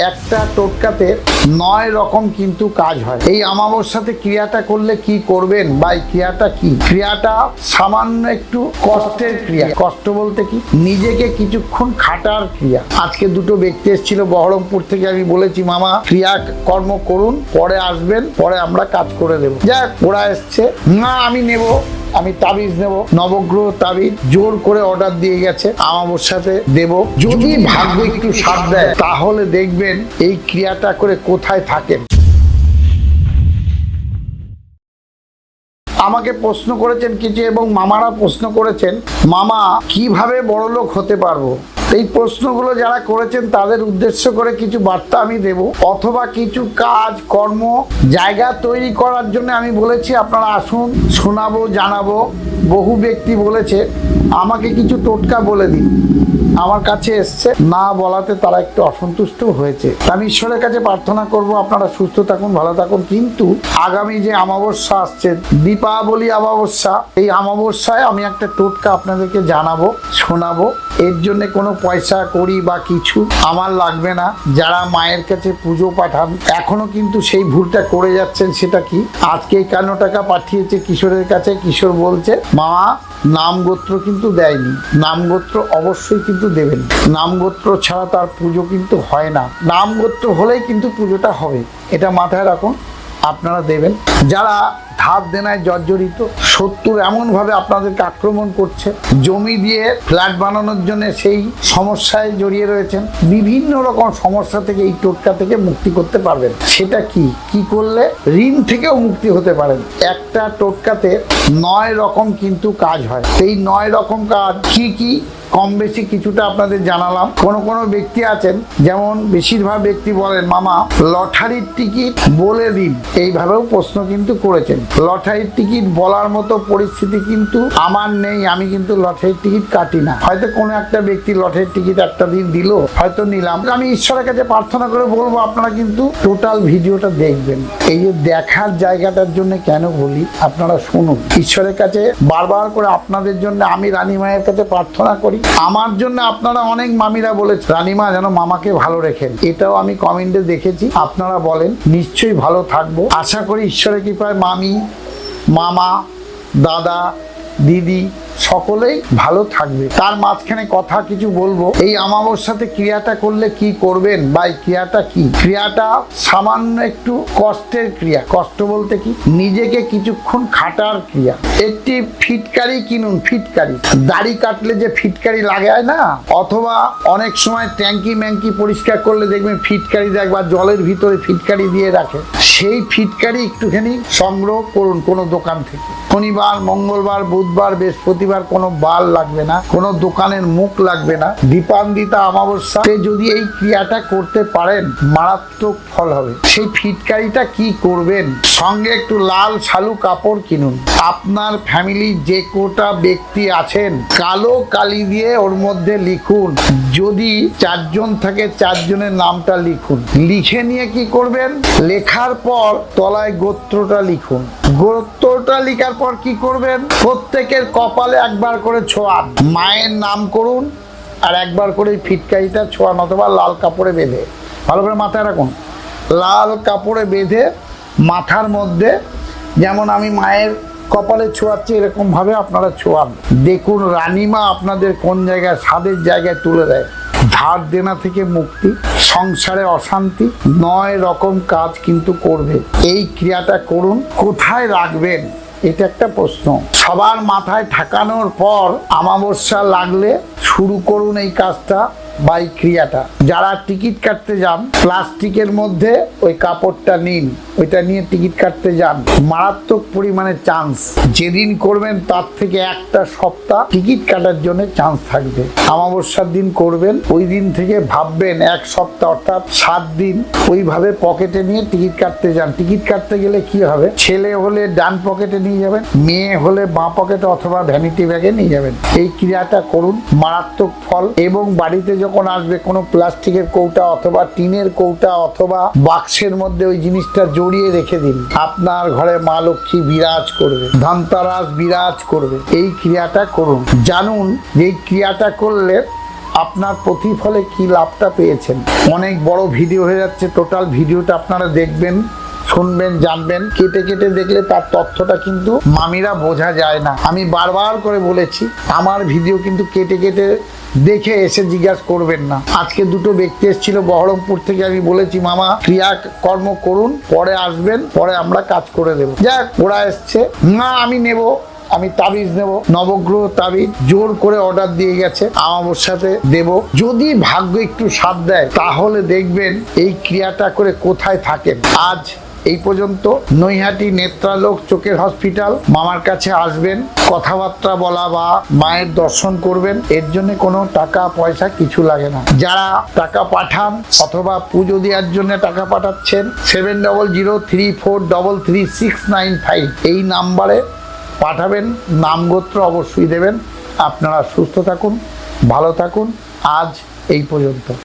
একটা টোটকাতে নয় রকম কিন্তু কাজ হয়। এই আমাবস্যাতে ক্রিয়াটা করলে কি করবেন বা এই ক্রিয়াটা কি? ক্রিয়াটা সামান্য একটু কষ্টের ক্রিয়া। কষ্ট বলতে কি? নিজেকে কিছুক্ষণ খাটার ক্রিয়া। আজকে দুটো ব্যক্তি এসেছিল বহরমপুর থেকে, আমি বলেছি, মামা, ক্রিয়া কর্ম করুন, পরে আসবেন, পরে আমরা কাজ করে দেবো। যাক, ওরা এসছে। না, আমি নেব। আমি তাবিজ নেব, নবগ্রহ তাবিজ জোর করে অর্ডার দিয়ে গেছে আমাবস্যাতে দেব। যদি ভাগ্য একটু সাথ দেয়, তাহলে দেখবেন এই ক্রিয়াটা করে কোথায় থাকেন আমাকে প্রশ্ন করেছেন কিছু এবং মামারা প্রশ্ন করেছেন, মামা, কীভাবে বড়লোক হতে পারব? এই প্রশ্নগুলো যারা করেছেন, তাদের উদ্দেশ্য করে কিছু বার্তা আমি দেব অথবা কিছু কাজ, কর্ম, জায়গা তৈরি করার জন্য আমি বলেছি, আপনারা আসুন, শোনাবো, জানাব। বহু ব্যক্তি বলেছে, আমাকে কিছু টোটকা বলে দিন। আমার কাছে এসছে, না বলাতে তারা একটু অসন্তুষ্ট হয়েছে। আমি ঈশ্বরের কাছে প্রার্থনা করব, আপনারা সুস্থ থাকুন, ভালো থাকুন। কিন্তু আগামী যে অমাবস্যা আসছে, দীপাবলি অমাবস্যা, এই অমাবস্যায় আমি একটা টোটকা আপনাদেরকে জানাব, শোনাবো। এর জন্য কোনো পয়সা করি বা কিছু, আমার লাগবে না। যারা মায়ের কাছে পুজো পাঠান, এখনও কিন্তু সেই ভুলটা করে যাচ্ছেন, সেটা কি? আজকে একান্ন টাকা পাঠিয়েছে কিশোরের কাছে, কিশোর বলছে মামা নাম গোত্র কিন্তু দেয়নি। নাম গোত্র অবশ্যই কিন্তু দেবেন। নাম গোত্র ছাড়া তার পুজো কিন্তু হয় না। নাম গোত্র হলেই কিন্তু পুজোটা হবে। এটা মাথায় রাখুন। আপনারা দেবেন। যারা ধার দেনায় জর্জরিত শত্রু এমনভাবে আপনাদেরকে আক্রমণ করছে, জমি দিয়ে ফ্ল্যাট বানানোর জন্য সেই সমস্যায় জড়িয়ে রয়েছেন, বিভিন্ন রকম সমস্যা থেকে এই টোটকা থেকে মুক্তি করতে পারবেন। সেটা কি? কি করলে ঋণ থেকেও মুক্তি হতে পারেন? একটা টোটকাতে নয় রকম কিন্তু কাজ হয়। সেই নয় রকম কাজ কি কি? কম বেশি কিছুটা আপনাদের জানালাম। কোন কোন ব্যক্তি আছেন, যেমন বেশিরভাগ ব্যক্তি বলেন, মামা, লটারির টিকিট বলে দিন। এইভাবেও প্রশ্ন কিন্তু করেছেন। লটারির টিকিট বলার মতো পরিস্থিতি কিন্তু আমার নেই, আমি কিন্তু লটারির টিকিট কাটি না। হয়তো কোনো একটা ব্যক্তি লটারির টিকিট একটা দিন দিল, হয়তো নিলাম। আমি ঈশ্বরের কাছে প্রার্থনা করে বলব, আপনারা কিন্তু টোটাল ভিডিওটা দেখবেন। এই যে দেখার জায়গাটার জন্য কেন বলি, আপনারা শুনুন। ঈশ্বরের কাছে বারবার করে আপনাদের জন্য আমি রানী মায়ের কাছে প্রার্থনা করি আমার জন্য আপনারা অনেক মামিরা বলেছে রানিমা যেন মামাকে ভালো রেখেন এটাও আমি কমেন্টে দেখেছি, আপনারা বলেন, নিশ্চয়ই ভালো থাকব। আশা করি ঈশ্বরের কৃপায় মামি, মামা, দাদা, দিদি সকলেই ভালো থাকবে। তার মাঝখানে কথা কিছু বলব। এই অমাবস্যাতে ক্রিয়াটা করলে কি করবেন? বা এই ক্রিয়াটা কি? ক্রিয়াটা সামান্য একটু কষ্টের ক্রিয়া। কষ্ট বলতে কি? নিজেকে কিছুক্ষণ খাটার ক্রিয়া। একটি ফিটকারি কিনুন, ফিটকারি। দাড়ি কাটলে যে ফিটকারি লাগায় না? অথবা অনেক সময় ট্যাঙ্কি ম্যাঙ্কি পরিষ্কার করলে দেখবেন ফিটকারি দেখ বা জলের ভিতরে ফিটকারি দিয়ে রাখে। সেই ফিটকারি একটুখানি সংগ্রহ করুন কোনো দোকান থেকে। শনিবার, মঙ্গলবার, বুধবার, বৃহস্পতিবার কোনো বার লাগবে না, কোনো দোকানের মুখ লাগবে না। দীপান্বিতা অমাবস্যাতে যদি এই ক্রিয়াটা করতে পারেন, মারাত্মক ফল হবে। সেই ফিটকারিটা কি করবেন? সঙ্গে একটু লাল শালু কাপড় কিনুন। আপনার ফ্যামিলির যে কোটা ব্যক্তি আছেন, কালো কালি দিয়ে ওর মধ্যে লিখুন। যদি চারজন থাকে, চারজনের নামটা লিখুন। লিখে নিয়ে কি করবেন? লেখার পর তলায় গোত্রটা লিখুন। গোত্রটা লিখার পর কি করবেন? প্রত্যেকের কপালে একবার করে ছোঁয়ান মায়ের নাম করুন আর একবার করে এই ফিটকারিটা ছোঁয়ান অথবা লাল কাপড়ে বেঁধে। ভালো করে মাথায় রাখুন। লাল কাপড়ে বেঁধে মাথার মধ্যে যেমন আমি মায়ের কপালে ছোঁয়াচ্ছি, এরকমভাবে আপনারা ছোঁয়ান। দেখুন রানিমা আপনাদের কোন জায়গায়, স্বাদের জায়গায় তুলে দেয়। ধার দেনা থেকে মুক্তি, সংসারে অশান্তি, নয় রকম কাজ কিন্তু করবে। এই ক্রিয়াটা করুন, কোথায় রাখবেন? এটা একটা প্রশ্ন। সবার মাথায় ঠাকানোর পর আমাবস্যা লাগলে শুরু করুন এই কাজটা। বা এই ক্রিয়াটা। যারা টিকিট কাটতে যান, প্লাস্টিকের মধ্যে ওই কাপড়টা নিন, ওইটা নিয়ে টিকিট কাটতে যান, মারাত্মক পরিমাণে চান্স যেদিন করবেন, তার থেকে একটা সপ্তাহ টিকিট কাটার জন্য চান্স থাকবে। আমাবস্যার দিন করবেন, ওই দিন থেকে ভাববেন এক সপ্তাহ, অর্থাৎ সাত দিন ওইভাবে পকেটে নিয়ে টিকিট কাটতে যান। টিকিট কাটতে গেলে কি হবে? ছেলে হলে ডান পকেটে নিয়ে যাবেন, মেয়ে হলে বাঁ পকেটে অথবা ভ্যানিটি ব্যাগে নিয়ে যাবেন। এই ক্রিয়াটা করুন, মারাত্মক ফল এবং বাড়িতে যখন আসবে কোনো প্লাস্টিকের কৌটা অথবা টিনের কৌটা অথবা বাক্সের মধ্যে ওই জিনিসটা জড়িয়ে রেখে দিন। আপনার ঘরে মা লক্ষ্মী বিরাজ করবে, ধনতারাস বিরাজ করবে। এই ক্রিয়াটা করুন। জানুন যে এই ক্রিয়াটা করলে আপনার প্রতিফলে কি লাভটা পেয়েছেন। অনেক বড় ভিডিও হয়ে যাচ্ছে। টোটাল ভিডিওটা আপনারা দেখবেন। শুনবেন, জানবেন, কেটে কেটে দেখলে তার তথ্যটা কিন্তু মামিরা বোঝা যায় না। আমি বারবার করে বলেছি, আমার ভিডিও কিন্তু কেটে কেটে দেখে এসে জিজ্ঞাসা করবেন না। আজকে দুটো ব্যক্তি এসেছিল বহরমপুর থেকে, আমি বলেছি, মামা ক্রিয়া কর্ম করুন, পরে আসবেন, পরে আমরা কাজ করে দেবো। যাক, ওরা এসছে। না, আমি নেব, আমি তাবিজ নেব, নবগ্রহ তাবিজ জোর করে অর্ডার দিয়ে গেছে আমার সাথে দেব। যদি ভাগ্য একটু সাথ দেয়, তাহলে দেখবেন এই ক্রিয়াটা করে কোথায় থাকেন। আজ এই পর্যন্ত নৈহাটি নেত্রালোক চোখের হসপিটাল, মামার কাছে আসবেন, কথাবার্তা বলা বা মায়ের দর্শন করবেন, এর জন্য কোনো টাকা পয়সা কিছু লাগে না। যারা টাকা পাঠান অথবা পুজো দেওয়ার জন্য টাকা পাঠাচ্ছেন seven double zero three four double three six nine five এই নাম্বারে পাঠাবেন নামগোত্র অবশ্যই দেবেন। আপনারা সুস্থ থাকুন, ভালো থাকুন। আজ এই পর্যন্ত।